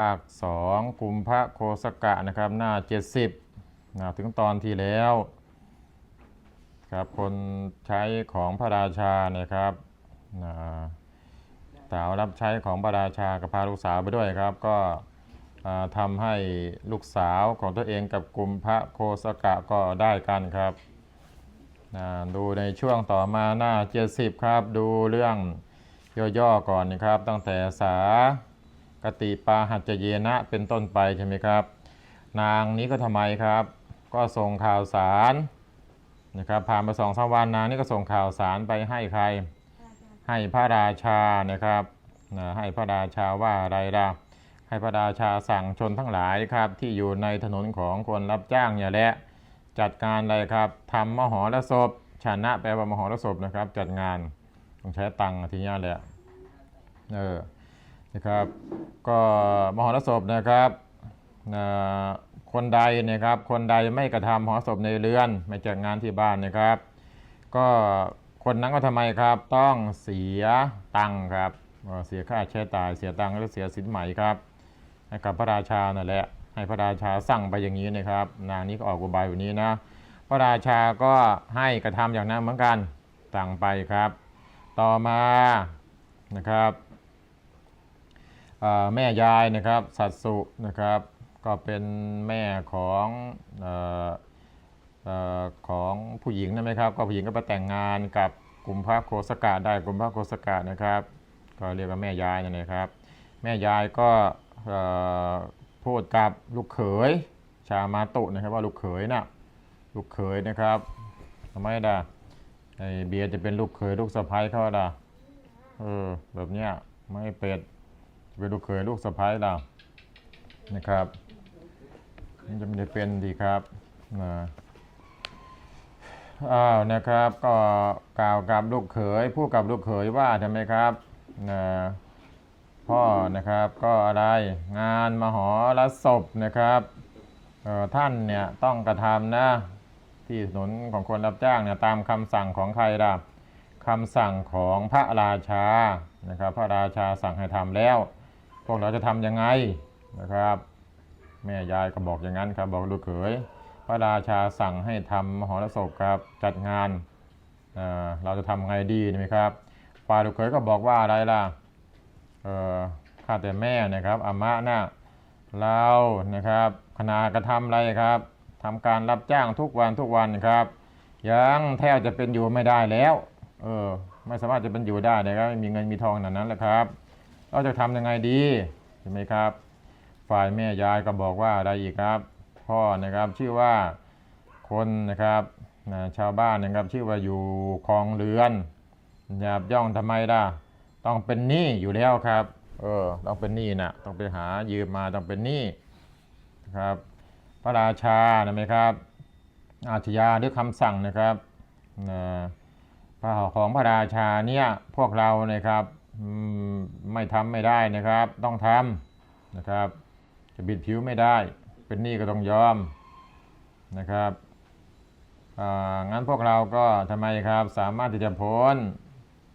ภาคสองกุมภะโคสกะนะครับหน้า 70นะถึงตอนที่แล้วครับคนใช้ของพระราชานะครับนะสาวรับใช้ของพระราชากับพาลูกสาวไปด้วยครับ ก็ทำให้ลูกสาวของตัวเองกับกุมภะโคสกะก็ได้กันครับนะดูในช่วงต่อมาหน้า 70 ครับ ดูเรื่องย่อๆก่อนนะครับ ตั้งแต่สา กติปาหัจจเยนะเป็นต้นไปใช่ไหมครับ นางนี้ก็ทำไมครับ ก็ส่งข่าวสารนะครับผ่านมาสองสามวันนางนี่ก็ส่งข่าวสารไปให้ใคร ให้พระราชานะครับนะให้พระราชาว่าอะไรล่ะให้พระราชาสั่งชนทั้งหลายครับที่อยู่ในถนนของคนรับจ้างเนี่ยแหละจัดการอะไรครับทำมหรสพชนะแปลว่ามหรสพนะครับ จัดงานต้องใช้ตังค์ทีนี้แหละเออ นะครับ ก็มหรสพนะครับคนใดนะครับ คนใดไม่กระทำมหรสพในเรือน ไม่จัดงานที่บ้านนะครับ ก็คนนั้นก็ทำไมครับต้องเสียตังค์ครับเสียค่าใช้จ่ายเสียตังค์แล้วเสียสินไหมครับให้กับพระราชานั่นแหละให้พระราชาสั่งไปอย่างนี้นะครับ นางนี้ก็ออกอุบายแบบนี้นะพระราชาก็ให้กระทำอย่างนั้นเหมือนกันสั่งไปครับ ต่อมานะครับ แม่ยายนะครับสัตสุนะครับ ก็เป็นแม่ของออของผู้หญิงนะไหมครับ ก็ผู้หญิงก็ไปแต่งงานกับกลุ่มพระโคสกาได้กลุ่มพระโคสกานะครับ ก็เรียกว่าแม่ยายนั่นเองครับ แม่ยายก็พูดกับลูกเขยชามาตุนะครับว่าลูกเขยนะลูกเขยนะครับทำไมด่ะไอเบียจะเป็นลูกเขยลูกสะใภ้เขาด่ะเออแบบเนี้ยไม่เป็ด เป็นลูกเขยลูกสะพ้ายเรานะครับมันจะไม่ได้เป็นดีครับนะอ้าวนะครับ ก็กล่าวกับลูกเขยพูดกับลูกเขยว่าใช่ไหมครับนะพ่อนะครับก็อะไรงานมหรสพนะครับท่านเนี่ยต้องกระทำนะที่ถนนของคนรับจ้างเนี่ยตามคำสั่งของใครล่ะคำสั่งของพระราชานะครับ พระราชาสั่งให้ทำแล้ว วกเราจะทำยังไงนะครับ แม่ยายก็บอกอย่างนั้นครับ บอกลูกเขยพระราชาสั่งให้ทำมหรสพครับจัดงานเเราจะทำไงดีไหมครับฝ่ายลูกเขยก็บอกว่าอะไรล่ะเออข้าแต่แม่นะครับอามะนะเรานะครับคณะกระทำอะไรครับทำการรับจ้างทุกวันทุกวันครับ ยังแทบจะเป็นอยู่ไม่ได้แล้ว เออไม่สามารถจะเป็นอยู่ได้นะครับไม่มีเงินมีทองขนาดนั้นแหละครับ เราจะทำยังไงดีใช่ไหมครับ ฝ่ายแม่ยายก็บอกว่าอะไรอีกครับ พ่อนะครับชื่อว่าคนนะครับชาวบ้านนะครับชื่อว่าอยู่คลองเรือนหยาบย่องทำไมล่ะต้องเป็นหนี้อยู่แล้วครับ เออต้องเป็นหนี้นะต้องไปหายืมมาต้องเป็นหนี้นะครับ พระราชานะไหมครับ อาชญาด้วยคำสั่งนะครับพระของพระราชาเนี่ยพวกเรานะครับ ไม่ทำไม่ได้นะครับ ต้องทำนะครับ จะบิดผิวไม่ได้ เป็นหนี้ก็ต้องยอมนะครับงั้นพวกเราก็ทำไมครับสามารถที่จะพ้น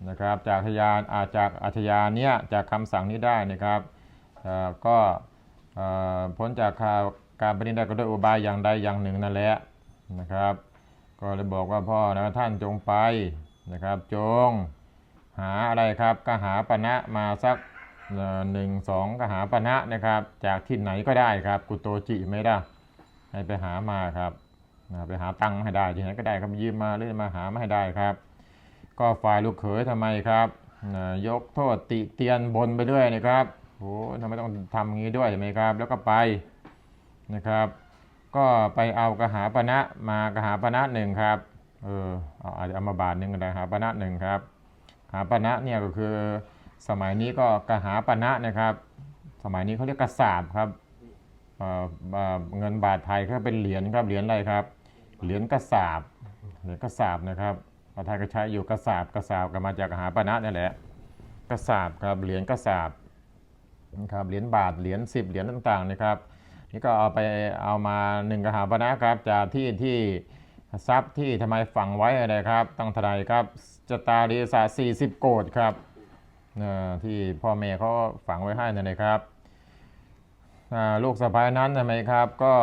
นะครับจากอาชญาอาจากอาชญาเนี้ยจากคำสั่งนี้ได้นะครับก็พ้นจากการปฏิบัติก็ด้วยอุบายอย่างใดอย่างหนึ่งนั่นแหละนะครับ ก็เลยบอกว่าพ่อนะท่านจงไปนะครับจง หาอะไรครับก็หาปณะมาสักหนึ่งสองก็หาปณะนะครับ จากที่ไหนก็ได้ครับ กุโตจิไม่ได้ให้ไปหามาครับนะไปหาตังค์ให้ได้ที่ไหนก็ได้ครับยืมมาหรือมาหามาให้ได้ครับ ก็ฝ่ายลูกเขยทำไมครับยกโทษติเตียนบนไปเรื่อยนะครับโอ้ทำไมต้องทำอย่างนี้ด้วยใช่ไหมครับ แล้วก็ไปนะครับ ก็ไปเอากระหาปณะมากระหาปณะหนึ่งครับเออเอาอาจจะเอามาบาทหนึ่งก็ได้หาปณะหนึ่งครับ หาปณะเนี่ยก็คือสมัยนี้ก็กระหาปณะนะครับ สมัยนี้เขาเรียกกระสาบครับเงินบาทไทยก็เป็นเหรียญครับเหรียญอะไรครับ เหรียญกระสาบเหรียญกระสาบนะครับภาษาไทยก็ใช้อยู่กระสาบกระสาบก็มาจากกระหาปณะนี่แหละกระสาบครับเหรียญกระสาบนะครับเหรียญบาทเหรียญสิบเหรียญต่างๆนะครับนี่ก็เอาไปเอามาหนึ่งกหาปณะครับจากที่ที่ ทรัพย์ที่ทำไมฝังไว้อะไรครับ ตั้งเทาไรครับจตารีสาสี่สิบโกดครับที่พ่อแม่เขาฝังไว้ให้นั่นเลยครับลูกสะพ้ายนั้นใช่ไมครับ ก็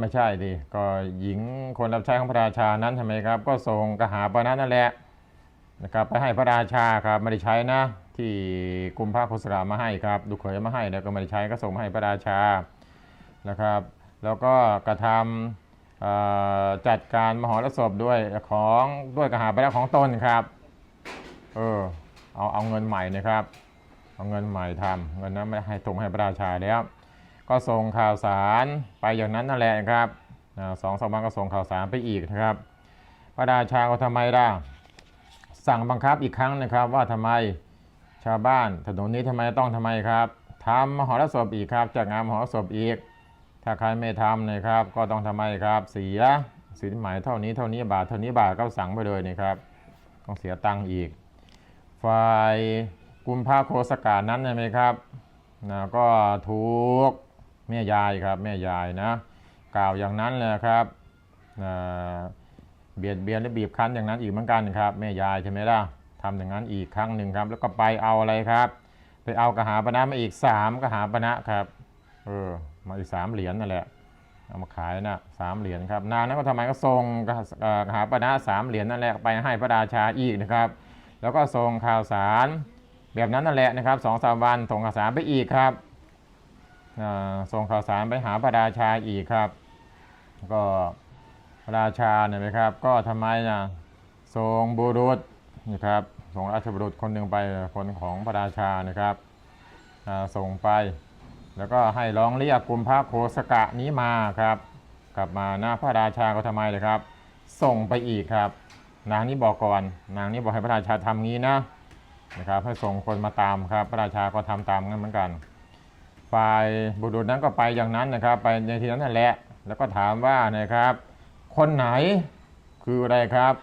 ไม่ใช่ดิก็หญิงคนรับใช้ของพระราชานั้นใช่ไมครับ ก็ส่งกระหาปณะนั่นแหละนะครับไปให้พระราชาครับไม่ได้ใช้นะ ที่กุมภาโคสรามาให้ครับลูเขยมาให้แล้วก็ไม่ได้ใช้ก็ส่งมาให้พระราชานะครับ แล้วก็กระทำเอ่อ จัดการมหรสพด้วยของด้วยกระหาไปณะของตนครับ เออเอาเอาเงินใหม่นะครับ เอาเงินใหม่ทำเงินนั้นไม่ให้ส่งให้พระราชาแล้ว ก็ส่งข่าวสารไปอย่างนั้นนั่นแหละครับสองสามวันก็ส่งข่าวสารไปอีกนะครับ พระราชาก็ทำไมล่ะสั่งบังคับอีกครั้งนะครับว่าทำไมชาวบ้านถนนนี้ทำไมต้องทำไมครับทำมหรสพอีกครับจัดงานมหรสพอีก ถ้าใครไม่ทำนะครับ ก็ต้องทำไมครับ เสียสินหมายเท่านี้เท่านี้บาทเท่านี้บาทก็สั่งไปเลยนะครับ ต้องเสียตังค์อีก ฝ่ายกุมภาโคสกานั้นใช่ไหมครับนะก็ถูกแม่ยายครับแม่ยายนะกล่าวอย่างนั้นเลยครับนะเบียดเบียนและบีบคั้นอย่างนั้นอีกเหมือนกันครับแม่ยายใช่ไหมล่ะทำอย่างนั้นอีกครั้งหนึ่งครับ แล้วก็ไปเอาอะไรครับ ไปเอากะหาปณะมาอีกสามกะหาปณะครับเออ มาอีกสามเหรียญนั่นแหละเอามาขายนะสามเหรียญครับ นางนั้นก็ทำไมก็ส่งกหาปณะสามเหรียญนั่นแหละไปให้พระราชาอีกนะครับ แล้วก็ส่งข่าวสารแบบนั้นนั่นแหละนะครับสองสามวันส่งข่าวสารไปอีกครับส่งข่าวสารไปหาพระราชาอีกครับ ก็พระราชาเนี่ยนะครับ ก็ทำไมนะส่งบุรุษนะครับส่งราชบุรุษคนหนึ่งไปคนของพระราชานะครับส่งไป แล้วก็ให้ร้องเรียกกลุ่มพระโคสกะนี้มาครับ กลับมาหน้าพระราชาก็ทำไมเลยครับ ส่งไปอีกครับ นางนี้บอกก่อนนางนี้บอกให้พระราชาทำงี้นะนะครับให้ส่งคนมาตามครับ พระราชาก็ทำตามงั้นเหมือนกันฝ่ายบุรุษนั้นก็ไปอย่างนั้นนะครับ ไปในที่นั้นนั่นแหละ แล้วก็ถามว่านะครับ คนไหนคืออะไรครับ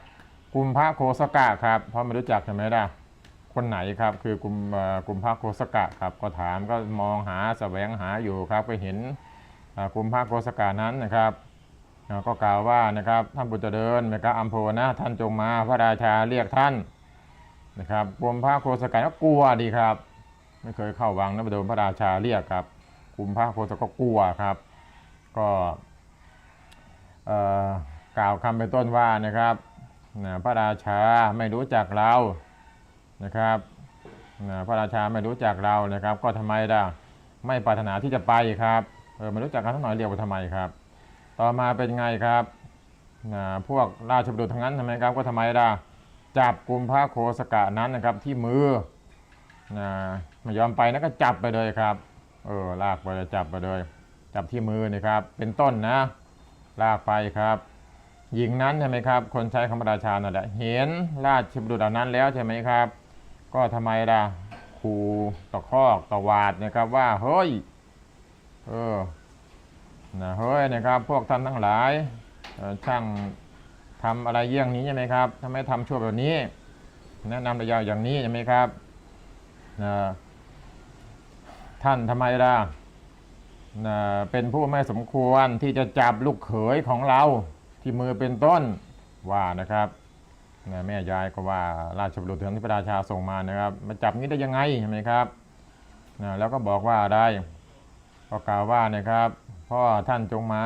กุมพระโคสกะครับเพราะไม่รู้จักใช่ไหมล่ะ คนไหนครับคือกุมเอ่อกุมพระโคสกะครับก็ถามก็มองหาแสวงหาอยู่ครับก็เห็นอ่ากุมพระโคสกะนั้นนะครับ ก็กล่าวว่านะครับท่านบุตรเดินนะครับอัมโพนะท่านจงมาพระราชาเรียกท่านนะครับกรมพระโคสกาก็กลัวดีครับ ไม่เคยเข้าวังนะไปโดนพระราชาเรียกครับกรุมพระโคสกก็กลัวครับ ก็กล่าวคำเป็นต้นว่านะครับพระราชาไม่รู้จักเรา นะครับนะพระราชาไม่รู้จักเรานะครับ ก็ทำไมล่ะไม่ปรารถนาที่จะไปครับเออไม่รู้จักกันสักหน่อยเรียกว่าทำไมครับ ต่อมาเป็นไงครับนะพวกราชบุรุทั้งนั้นทำไมครับ ก็ทำไมล่ะจับกลุ่มพระโคสกะนั้นนะครับที่มือนะไม่ยอมไปนะก็จับไปเลยครับเออลากไปเลยจับไปเลย จับที่มือนะครับ เป็นต้นนะลากไปครับหญิงนั้นใช่ไหมครับ คนใช้ของพระราชานั่นแหละ เห็นราชบุรุเหล่านั้นแล้วใช่ไหมครับ ก็ทำไมล่ะขู่ตะคอกตะวาดนะครับว่าเฮ้ยเออนะเฮ้ยนะครับ พวกท่านทั้งหลายช่างทำอะไรเยี่ยงนี้ใช่ไหมครับทำไมทำชั่วแบบนี้ แนะนำระยะอย่างนี้ใช่ไหมครับนะท่านทำไมล่ะนะเป็นผู้ไม่สมควรที่จะจับลูกเขยของเราที่มือเป็นต้นว่านะครับ นะแม่ยายก็ว่าราชบุรุษที่พระราชาส่งมานะครับ มาจับงี้ได้ยังไงใช่ไหมครับนะแล้วก็บอกว่าอะไรก็กล่าวว่านะครับ พ่อท่านจงมา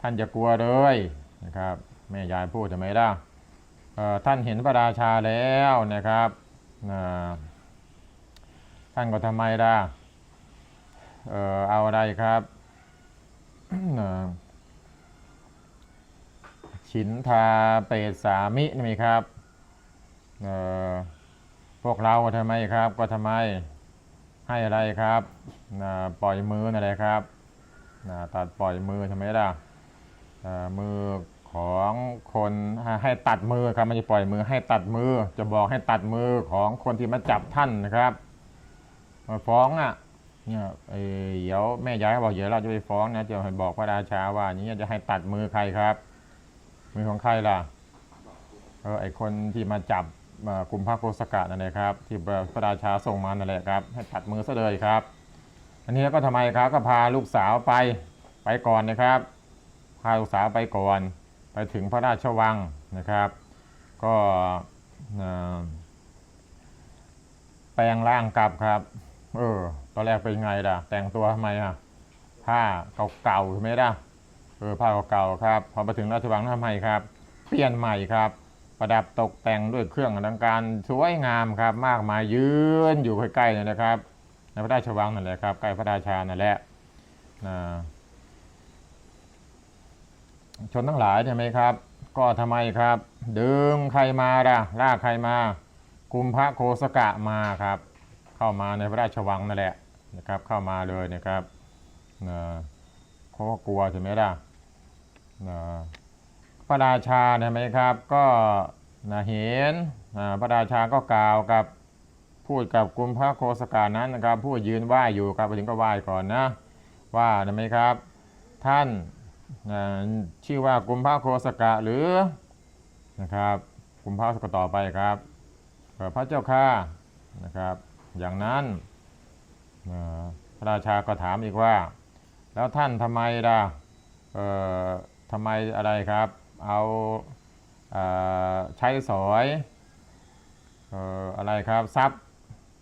ท่านจะกลัวเลยนะครับแม่ยายพูดจะไมล่ะท่านเห็นพระราชาแล้วนะครับท่านก็ทำไมล่ะเออเอาอะไรครับ ฉินทาเปตสามินี่ไหมครับพวกเราทำไมครับ ก็ทำไมให้อะไรครับปล่อยมือนั่นแหละครับตัดปล่อยมือทำไมล่ะมือของคนให้ตัดมือครับไม่ใช่ปล่อยมือให้ตัดมือ จะบอกให้ตัดมือของคนที่มาจับท่านนะครับมาฟ้องอะเนี่ยเดี๋ยวแม่ยายบอกเดี๋ยวเราจะไปฟ้องนะจะให้บอกพระราชาว่าอย่างนี้จะให้ตัดมือใครครับ มือของใครล่ะเออไอคนที่มาจับกลุ่มพระโกสกะนั่นแหละครับ ที่พระราชาส่งมานั่นแหละครับ ให้ตัดมือซะเลยครับ อันนี้ก็ทำไมครับก็พาลูกสาวไปไปก่อนนะครับ พาลูกสาวไปก่อน ไปถึงพระราชวังนะครับ ก็แปลงร่างกลับครับ เออ ตอนแรกเป็นไงล่ะ แต่งตัวทำไมอะ ผ้าเก่าๆใช่ไหมล่ะ เออผ้าเก่าๆครับ พอมาถึงราชวังทำไมครับ เปลี่ยนใหม่ครับ ประดับตกแต่งด้วยเครื่องอลังการสวยงามครับ มากมายยืนอยู่ใกล้ๆนี่นะครับในพระราชวังนั่นแหละครับ ใกล้พระราชานั่นแหละนะชนทั้งหลายใช่ไหมครับ ก็ทำไมครับ ดึงใครมาล่ะลากใครมากุมพระโคสกะมาครับ เข้ามาในพระราชวังนั่นแหละนะครับ เข้ามาเลยนะครับเขาก็กลัวใช่ไหมล่ะ นะพระราชาใช่ไหมครับ ก็นะเห็นนะพระราชาก็กล่าวกับพูดกับกุมพระโคสกานั้นนะครับผู้ยืนไหว้อยู่ครับไปถึงก็ไหว้ก่อนนะว่าใช่ไหมครับ ท่านชื่อว่ากุมพระโคสกะหรือนะครับกุมพระสกะต่อไปครับพระเจ้าข้านะครับ อย่างนั้นพระราชาก็ถามอีกว่า แล้วท่านทำไมล่ะเอ่อ ทำไมอะไรครับ เอาอ่าใช้สอยเอ่ออะไรครับทรัพย์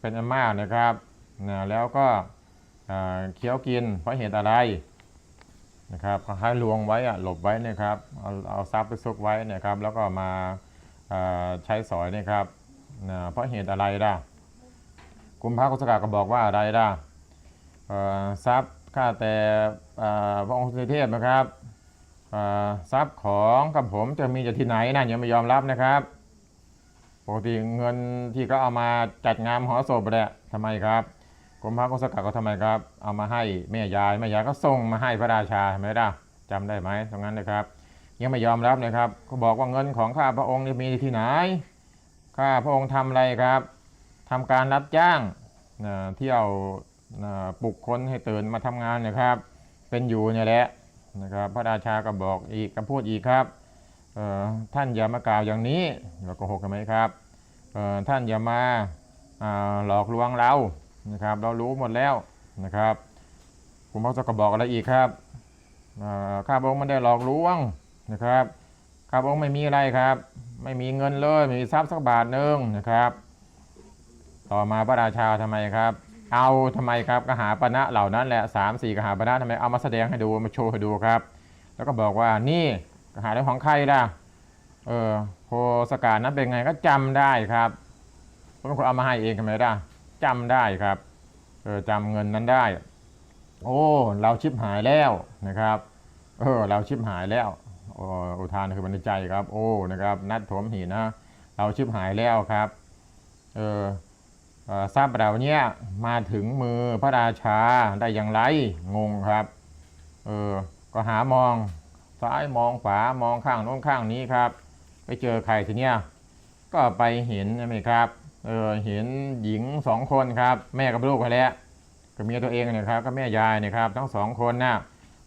เป็นอันมากนะครับนะแล้วก็เคี้ยวกินเพราะเหตุอะไรนะครับก็ให้ลวงไว้อะหลบไว้นะครับเอาเอาทรัพย์ไปซุกไว้นะครับ แล้วก็มาใช้สอยนะครับนะเพราะเหตุอะไรล่ะกุมภากุสกาก็บอกว่าอะไรล่ะเอ่อทรัพย์ข้าแต่พระองค์สุเทพนะครับ ทรัพย์ของกับผมจะมีจากที่ไหนนะยังไม่ยอมรับนะครับปกติเงินที่เขาเอามาจัดงานหอศพแหละทำไมครับกรมพระกุศกะก็ทำไมครับ เอามาให้แม่ยายแม่ยายก็ส่งมาให้พระราชาเห็นไหมล่ะจำได้ไหมตรงนั้นนะครับ ยังไม่ยอมรับนะครับ ก็บอกว่าเงินของข้าพระองค์มีที่ไหนข้าพระองค์ทำอะไรครับทำการรับจ้างเที่ยวเอ่อปลุกคนให้ตื่นมาทำงานนะครับ เป็นอยู่เนี่ยแหละ นะครับ พระราชาก็บอกอีกก็พูดอีกครับท่านอย่ามากล่าวอย่างนี้เราก็หกกันไหมครับท่านอย่ามาหลอกลวงเรานะครับ เรารู้หมดแล้วนะครับคุณพ่อจะกระบอกอะไรอีกครับข้าพระองค์ไม่ได้หลอกลวงนะครับข้าพระองค์ไม่มีอะไรครับ ไม่มีเงินเลยไม่มีทรัพย์สักบาทหนึ่งนะครับ ต่อมาพระราชาทำไมครับ เอาทำไมครับกหาปณะเหล่านั้นแหละสามสี่กหาปณะทำไมเอามาแสดงให้ดูมาโชว์ให้ดูครับ แล้วก็บอกว่านี่กหาเรื่องของใครล่ะเออโพสการนั้นเป็นไงก็จำได้ครับผมเป็นคนเอามาให้เองทำไมล่ะจำได้ครับเออจำเงินนั้นได้ โอ้เราชิบหายแล้วนะครับเออเราชิบหายแล้วอุทานคือบรรใจครับ โอ้นะครับ นัดถมหินนะ เราชิบหายแล้วครับ เออ ทราบเราเนี่ยมาถึงมือพระราชาได้อย่างไรงงครับเออก็หามองซ้ายมองขวามองข้างโน้นข้างนี้ครับ ไปเจอใครทีเนี้ยก็ไปเห็นใช่ไหมครับเออเห็นหญิงสองคนครับ แม่กับลูกไปแล้วกับเมียตัวเองเนี่ยครับก็แม่ยายเนี่ยครับ ทั้งสองคนนะ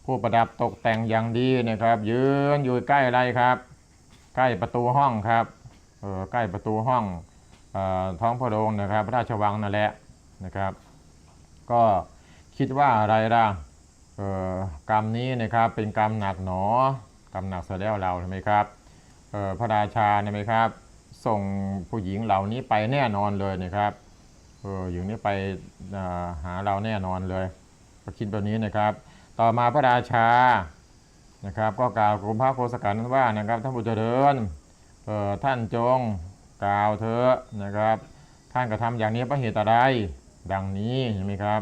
ผู้ประดับตกแต่งอย่างดีนะครับ ยืนอยู่ใกล้อะไรครับ ใกล้ประตูห้องครับเออใกล้ประตูห้อง ท้องพระโรงนะครับพระราชวังนั่นแหละนะครับ ก็คิดว่าอะไรล่ะกรรมนี้นะครับเป็นกรรมหนักหนอกรรมหนักเสียแล้วเราใช่ไหมครับพระราชาใช่ไหมครับ ส่งผู้หญิงเหล่านี้ไปแน่นอนเลยนะครับออหญิงนี้ไปหาเราแน่นอนเลยก็คิดแบบนี้นะครับ ต่อมาพระราชานะครับ ก็กล่าวกรมพระโคสกานั้นว่านะครับท่านผู้เจริญท่านจง กล่าวเถอนะครับท่านกระทำอย่างนี้เพราะเหตุอะไรดังนี้ใช่ไหมครับ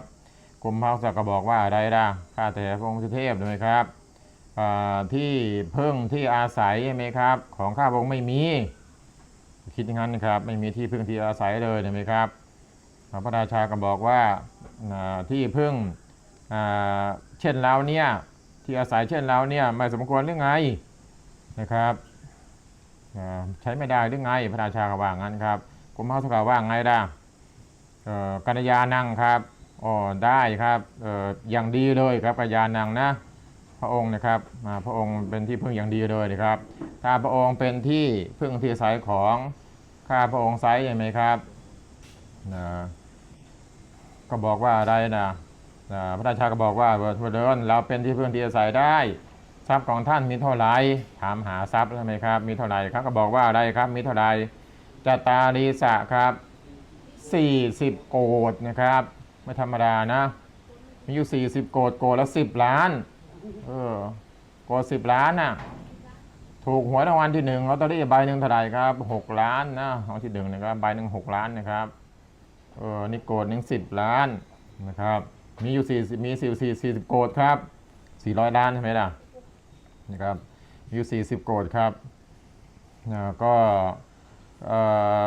กรมพระโคสกก็บอกว่าอะไรล่ะข้าแต่พระองค์เทพใช่ไหมครับที่พึ่งที่อาศัยใช่ไหมครับ ของข้าพระองค์ไม่มีคิดอย่างนั้นครับไม่มีที่พึ่งที่อาศัยเลยเห็นไหมครับพระราชาก็บอกว่าที่พึ่งเช่นเราเนี่ยที่อาศัยเช่นเราเนี่ยไม่สมควรหรือไงนะครับ ใช้ไม่ได้หรือไงพระราชาก็ว่างั้นครับกรมพระสกาว่าไงล่ะเอ่อกัญญานังครับอ๋อได้ครับอออย่างดีเลยครับกัญญานังนะพระองค์นะครับอ่าพระองค์เป็นที่พึ่งอย่างดีเลยนะครับถ้าพระองค์เป็นที่พึ่งที่อาศัยของข้าพระองค์ไซใช่ไหมครับนะก็บอกว่าอะไรนะนะพระราชาก็บอกว่าเบอร์เดินเราเป็นที่พึ่งที่อาศัยได้ ทรัพย์ของท่านมีเท่าไรถามหาทรัพย์ใช่ไหมครับ มีเท่าไร่ครับก็บอกว่าอะไรครับ มีเท่าไรจตารีสะครับ 40 โกดนะครับ ไม่ธรรมดานะ มีอยู่ 40 โกดโกดละ10 ล้าน เออ โกด10 ล้านน่ะ ถูกหวยรางวัลที่หนึ่งลอตเตอรี่ใบหนึ่งเท่าไรครับหกล้านนะรางวัลที่หนึ่งนะครับใบหนึ่งหกล้านนะครับ เออ นี่โกดหนึ่งสิบล้านนะครับ มีอยู่สี่มีสี่สิบโกดครับสี่ร้อยล้านใช่ไหมล่ะ นะครับมีอยู่สี่สิบโกดครับก็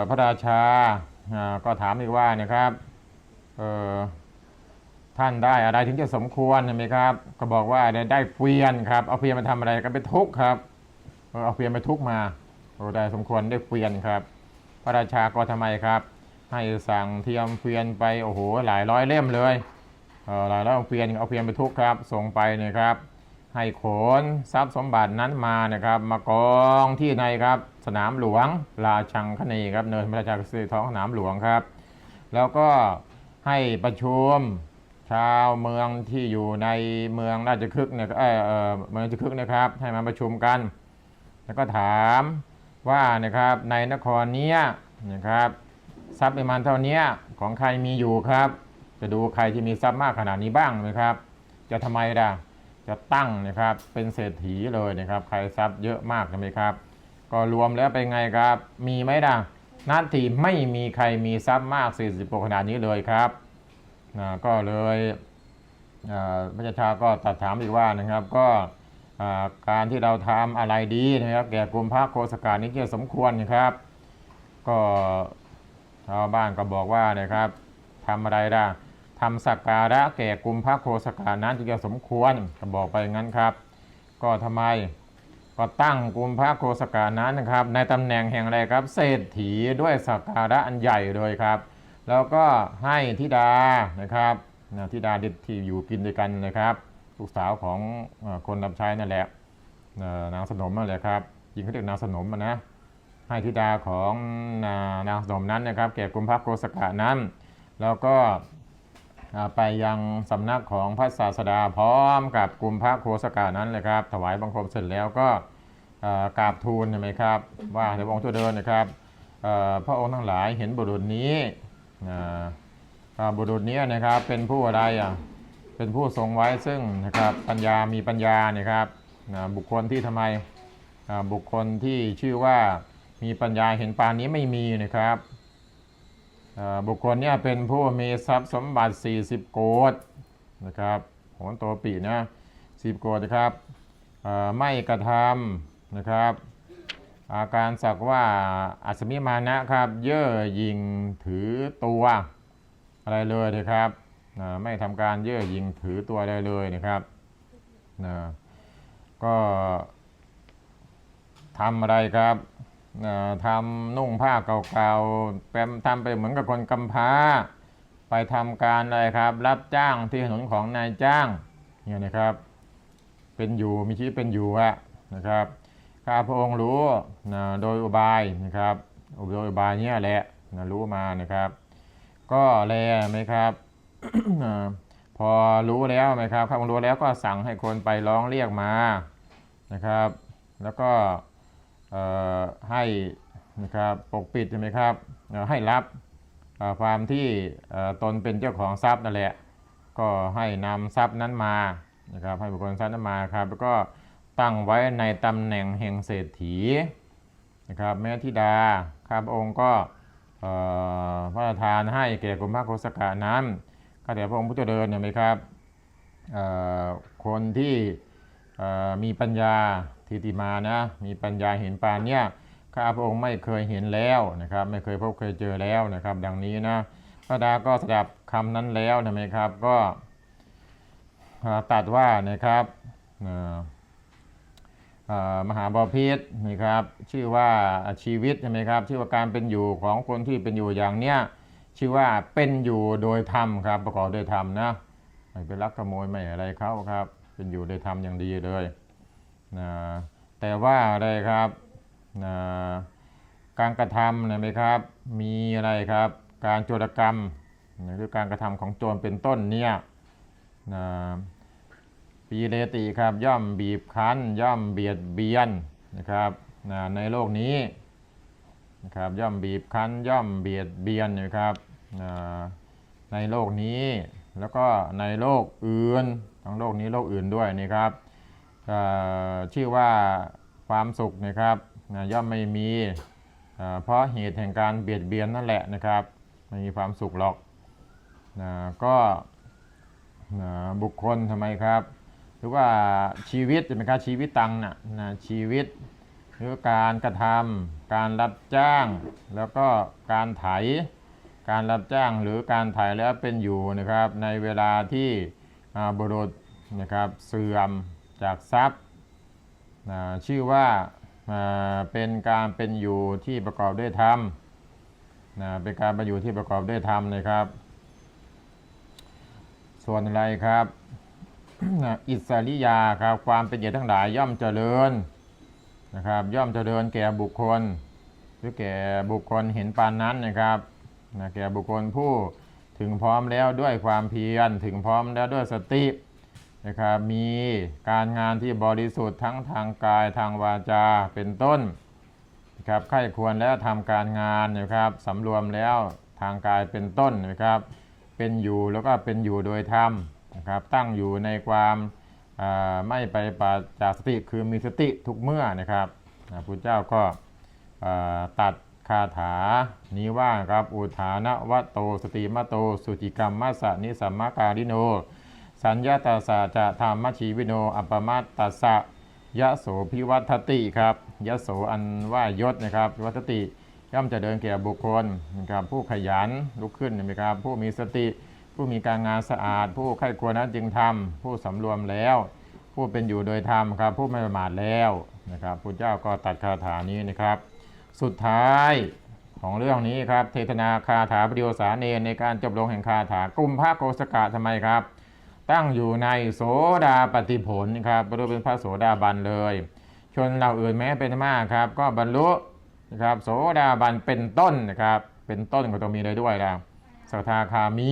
พระราชาก็ถามอีกว่านะครับท่านได้อะไรถึงจะสมควรใช่ไหมครับ ก็บอกว่าได้ได้เกวียนครับ เอาเกวียนมาทำอะไรก็ไปทุกครับ เอาเกวียนไปทุกมาโอ้ได้สมควรได้เกวียนครับ พระราชาก็ทำไมครับ ให้สั่งเทียมเกวียนไปโอ้โหหลายร้อยเล่มเลยเหลายร้อยเกวียนเอาเกวียนไปทุกครับ ส่งไปเนะครับ ให้ขนทรัพย์สมบัตินั้นมานะครับ มากองที่ในครับสนามหลวงราชังคณีครับเนินพระราชาสีท้องสนามหลวงครับ แล้วก็ให้ประชุมชาวเมืองที่อยู่ในเมืองราชคฤห์เนี่ยเออเออเมืองราชคฤห์นะครับ ให้มาประชุมกัน แล้วก็ถามว่านะครับในนครเนี้ยนะครับทรัพย์ประมาณเท่านี้ของใครมีอยู่ครับ จะดูใครที่มีทรัพย์มากขนาดนี้บ้างนะครับ จะทำไมล่ะ จะตั้งนะครับเป็นเศรษฐีเลยนะครับ ใครทรัพย์เยอะมากใช่ไหมครับ ก็รวมแล้วเป็นไงครับ มีไหมล่ะนาทีไม่มีใครมีทรัพย์มาก40ปขนาดนี้เลยครับนะก็เลยอ่าพระเจ้าชาก็ตัดถามอีกว่านะครับ ก็อ่าการที่เราทำอะไรดีนะครับแก่กลุ่มพระโคสการนี้จะสมควรนะครับ ก็ชาวบ้านก็บอกว่านะครับทำอะไรล่ะ ทำสักการะแก่กลุ่มพระโคสการนั้นจึงจะสมควรก็บอกไปงั้นครับ ก็ทำไมก็ตั้งกลุ่มพระโคสการนั้นนะครับ ในตำแหน่งแห่งอะไรครับ เศรษฐีด้วยสักการะอันใหญ่เลยครับ แล้วก็ให้ธิดานะครับนะธิดาดิที่อยู่กินด้วยกันนะครับลูกสาวของคนรับใช้นั่นแหละนางสนมนั่นแหละครับยิงเขาเรียกนางสนมนะให้ธิดาของนางสนมนั้นนะครับ แก่กลุ่มพระโคสกะนั้น แล้วก็ ไปยังสำนักของพระศาสดาพร้อมกับกลุ่มพระโคสกะนั้นเลยครับ ถวายบังคมเสร็จแล้วก็กราบทูลใช่ไหมครับ ว่าในพระองค์ตัวเดินนะครับพระองค์ทั้งหลายเห็นบุรุษนี้บุรุษนี้นะครับเป็นผู้อะไรอะเป็นผู้ทรงไว้ซึ่งนะครับปัญญามีปัญญานะครับบุคคลที่ทำไมบุคคลที่ชื่อว่ามีปัญญาเห็นปานนี้ไม่มีนะครับ บุคคลเนี่ยเป็นผู้มีทรัพย์สมบัติ 40 โกดนะครับโหนโตปีนะ10โกดนะครับไม่กระทำนะครับ อาการสักว่าอัศมิมานะครับเย่อหยิงถือตัวอะไรเลยนะครับไม่ทำการเย่อหยิงถือตัวได้เลยนะครับนะก็ทำอะไรครับ ทำนุ่งผ้าเก่าๆแปมทำไปเหมือนกับคนกำพร้า ไปทำการอะไรครับ รับจ้างที่ถนนของนายจ้างเนี่ยนะครับ เป็นอยู่มีชีวิตเป็นอยู่อะนะครับข้าพระองค์รู้นะโดยอุบายนะครับโดยอุบายเนี่ยแหละนะรู้มานะครับ ก็แลไหมครับพอรู้แล้วไหมครับข้าพระองค์รู้แล้วก็สั่งให้คนไปร้องเรียกมานะครับ แล้วก็ ให้นะครับปกปิดใช่ไหมครับให้รับความที่ตนเป็นเจ้าของทรัพย์นั่นแหละก็ให้นำทรัพย์นั้นมานะครับให้บุคคลทรัพย์นั้นมาครับแล้วก็ตั้งไว้ในตำแหน่งแห่งเศรษฐีนะครับแม่ธิดาข้าพระองค์ก็พระราชทานให้แก่กรมพระโคสกานั้นก็แต่พระองค์พุทธเดินเนี่ไหมครับคนที่ มีปัญญาทิติมานะมีปัญญาเห็นปานเนี่ยข้าพระองค์ไม่เคยเห็นแล้วนะครับ ไม่เคยพบเคยเจอแล้วนะครับ ดังนี้นะพระดาก็สดับคำนั้นแล้วนะไหมครับก็ตัดว่านะครับมหาบาพิษนะครับ ชื่อว่าชีวิตใช่ไหมครับ ชื่อว่าการเป็นอยู่ของคนที่เป็นอยู่อย่างเนี้ยชื่อว่าเป็นอยู่โดยธรรมครับประกอบโดยธรรมนะไม่ไปลักขโมยไม่อะไรเขาครับ เป็นอยู่ได้ทำอย่างดีเลยนะแต่ว่าอะไรครับนะการกระทำนะไหมครับ มีอะไรครับ การโจรกรรมนะหรือการกระทำของโจรเป็นต้นเนี่ยนะปีเลติครับย่อมบีบคั้น ย่อมเบียดเบียนนะครับนะในโลกนี้นะครับย่อมบีบคั้น ย่อมเบียดเบียนนะครับนะในโลกนี้แล้วก็ในโลกอื่น ทั้งโลกนี้โลกอื่นด้วยนี่ครับชื่อว่าความสุขนะครับย่อมไม่มีเพราะเหตุแห่งการเบียดเบียนนั่นแหละนะครับไม่มีความสุขหรอกก็บุคคลทำไมครับ หรือว่าชีวิตใช่ไหมครับชีวิตตังนะนะชีวิตหรือการกระทำการรับจ้าง แล้วก็การไถ การรับจ้างหรือการไถแล้วเป็นอยู่นะครับ ในเวลาที่ บุรุษนะครับเสื่อมจากทรัพย์ชื่อว่าอ่าเป็นการเป็นอยู่ที่ประกอบด้วยธรรมนะเป็นการเป็นอยู่ที่ประกอบด้วยธรรมนะครับ ส่วนอะไรครับนะอิสริยาครับความเป็นใหญ่ทั้งหลายย่อมเจริญนะครับย่อมเจริญแก่บุคคล หรือแก่บุคคลเห็นปานนั้นนะครับนะแก่บุคคลผู้ ถึงพร้อมแล้วด้วยความเพียร ถึงพร้อมแล้วด้วยสตินะครับมีการงานที่บริสุทธิ์ทั้งทางกายทางวาจาเป็นต้นนะครับใครควรแล้วทำการงานนะครับสำรวมแล้วทางกายเป็นต้นนะครับ เป็นอยู่แล้วก็เป็นอยู่โดยธรรมนะครับตั้งอยู่ในความไม่ไปปราศจากสติคือมีสติทุกเมื่อนะครับนะพุทธเจ้าก็ตัด คาถา นี้ว่าครับอุทานวะโตสติมะโต สุจิกรรมมัสสะนิสัมมาการิโน สัญญาตาสะจะธรรมชีวิโน อัปมาตตัสะยะโสพิวัตติครับยะโสอันว่ายศนะครับพิวัตติย่อมจะเดินแก่บุคคลนะครับผู้ขยันลุกขึ้นนะครับผู้มีสติ ผู้มีการงานสะอาด ผู้ใคร่ควรนั้นจึงทำผู้สำรวมแล้ว ผู้เป็นอยู่โดยธรรมครับผู้ไม่ประมาทแล้วนะครับพุทธเจ้าก็ตัดคาถานี้นะครับ สุดท้ายของเรื่องนี้ครับ เทศนาคาถาปริโยสาเนในการจบลงแห่งคาถากลุ่มพระโกสกะทำไมครับ ตั้งอยู่ในโสดาปฏิผลครับบรรลุเป็นพระโสดาบันเลย ชนเราอื่นแม้เป็นมากครับ ก็บรรลุนะครับโสดาบันเป็นต้นนะครับ เป็นต้นก็ต้องมีเลยด้วยนะสกทธาคามี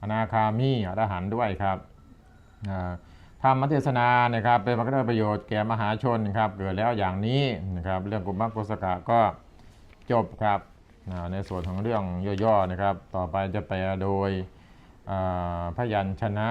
อนาคามีอรหันด้วยครับอ่า รรมเทศนานะครับเป็นพระพุทธประโยชน์แก่มหาชนครับเกิดแล้วอย่างนี้นะครับเรื่องกุมภะโกสกะก็จบครับในส่วนของเรื่องย่อๆนะครับ ต่อไปจะไปโดยพยัญชนะ